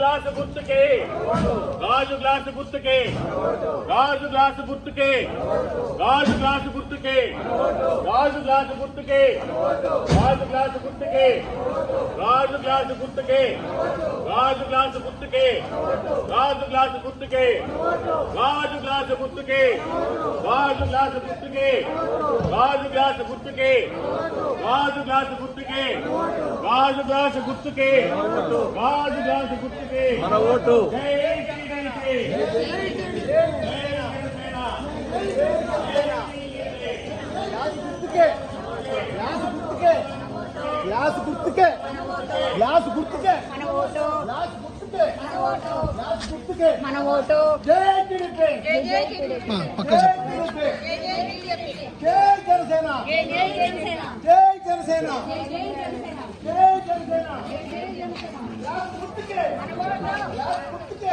Glass గుర్తుకే గాజు glass గుర్తుకే గాజు గ్లాసు గుర్తుకే గాజు గ్లాసు గుర్తుకే గాజు గ్లాసు గుర్తుకే గాజు గ్లాసు గుర్తుకే గాజు గ్లాసు గుర్తుకే గాజు గ్లాసు గుర్తుకే గాజు గ్లాసు గుర్తుకే గాజు గ్లాసు గుర్తుకే గాజు గ్లాసు గుర్తుకే గాజు గ్లాసు గుర్తుకే. గాజు గ్లాసు గుర్తుకే. గాజు గ్లాసు గుర్తుకే. గాజు గ్లాసు గుర్తుకే. మన ఓటు. జై టీడీపీ జై జనసేన గ్లాస్ గుర్తుకే గ్లాస్ గుర్తుకే మన ఓటు. గ్లాస్ గుర్తుకే మన ఓటు. గ్లాస్ గుర్తుకే మన ఓటు జై టీడీపీ జై జై టీడీపీ జై టీడీపీ జై జై టీడీపీ జై జనసేన. జై జనసేన. జై జనసేన. గుర్తుకే. గుర్తుకే.